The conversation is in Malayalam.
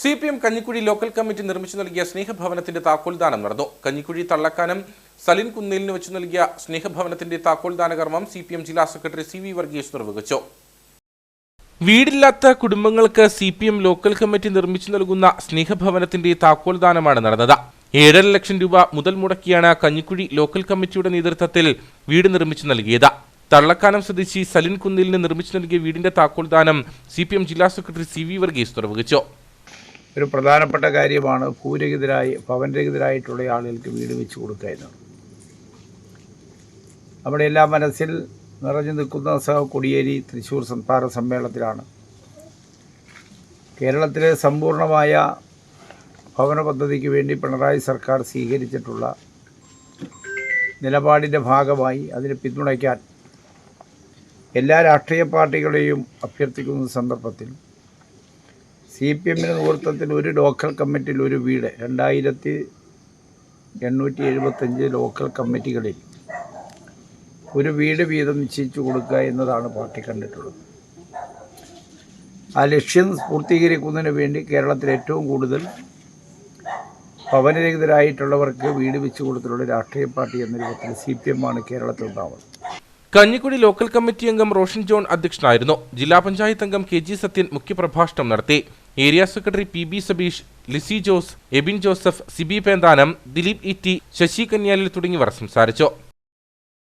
C P M Kanjikuzhi local committee നിർമ്മിച്ചു നൽകിയ സ്നേഹഭവനത്തിന്റെ താക്കോൽദാനം നടന്നു. കഞ്ഞിക്കുഴി തള്ളക്കാനം സലിൻ കുന്നേലിന് വെച്ചു നൽകിയ സ്നേഹഭവനത്തിന്റെ താക്കോൽദാന കർമ്മം സി പി എം ജില്ലാ സെക്രട്ടറി സി വി വർഗീസ് നിർവഹിച്ചു. വീടില്ലാത്ത കുടുംബങ്ങൾക്ക് C P M local committee നിർമ്മിച്ചു നൽകുന്ന സ്നേഹഭവനത്തിന്റെ താക്കോൽദാനമാണ് നടന്നത്. ഏഴര ലക്ഷം രൂപ മുതൽ മുടക്കിയാണ് കഞ്ഞിക്കുഴി ലോക്കൽ കമ്മിറ്റിയുടെ നേതൃത്വത്തിൽ വീട് നിർമ്മിച്ചു നൽകിയത്. തള്ളക്കാനം സ്വദേശി സലിൻ കുന്നിലിന് നിർമ്മിച്ചു നൽകിയ വീടിന്റെ താക്കോൽദാനം സി പി എം ജില്ലാ സെക്രട്ടറി സി വി വർഗീസ് നിർവഹിച്ചു. ഒരു പ്രധാനപ്പെട്ട കാര്യമാണ് ഭൂരഹിതരായി ഭവനരഹിതരായിട്ടുള്ള ആളുകൾക്ക് വീട് വെച്ച് കൊടുക്കുക എന്നത്. നമ്മുടെ എല്ലാ മനസ്സിൽ നിറഞ്ഞു നിൽക്കുന്ന സഹ കൊടിയേരി തൃശ്ശൂർ സംസ്ഥാന സമ്മേളനത്തിലാണ്. കേരളത്തിലെ സമ്പൂർണമായ ഭവന പദ്ധതിക്ക് വേണ്ടി പിണറായി സർക്കാർ സ്വീകരിച്ചിട്ടുള്ള നിലപാടിന്റെ ഭാഗമായി അതിനെ പിന്തുണയ്ക്കാൻ എല്ലാ രാഷ്ട്രീയ പാർട്ടികളെയും അഭ്യർത്ഥിക്കുന്ന സന്ദർഭത്തിൽ സി പി എമ്മിന്റെ നേതൃത്വത്തിൽ ഒരു ലോക്കൽ കമ്മിറ്റിയിൽ ഒരു വീട് രണ്ടായിരത്തി എണ്ണൂറ്റി എഴുപത്തഞ്ച് ലോക്കൽ കമ്മിറ്റികളിൽ. ഒരു വീട് വീതം നിശ്ചയിച്ചു കൊടുക്കുക എന്നതാണ് പാർട്ടി കണ്ടിട്ടുള്ളത്. ആ ലക്ഷ്യം പൂർത്തീകരിക്കുന്നതിന് വേണ്ടി കേരളത്തിൽ ഏറ്റവും കൂടുതൽ ഭവനരഹിതരായിട്ടുള്ളവർക്ക് വീട് വെച്ചു കൊടുത്തിട്ടുള്ള രാഷ്ട്രീയ പാർട്ടി എന്ന രൂപത്തിൽ സി പി എം ആണ് കേരളത്തിൽ ഉണ്ടാവുന്നത് കഞ്ഞിക്കുടി ലോക്കൽ കമ്മിറ്റി അംഗം റോഷൻ ജോൺ അധ്യക്ഷനായിരുന്നു. ജില്ലാ പഞ്ചായത്ത് അംഗം കെ ജി സത്യൻ മുഖ്യപ്രഭാഷണം നടത്തി. Area secretary P B Sabeesh Lissy Jose Ebin Joseph Sibi Penthanam Dileep Itty Sasi Kanyalil തുടങ്ങിയവർ സംസാരിച്ചു.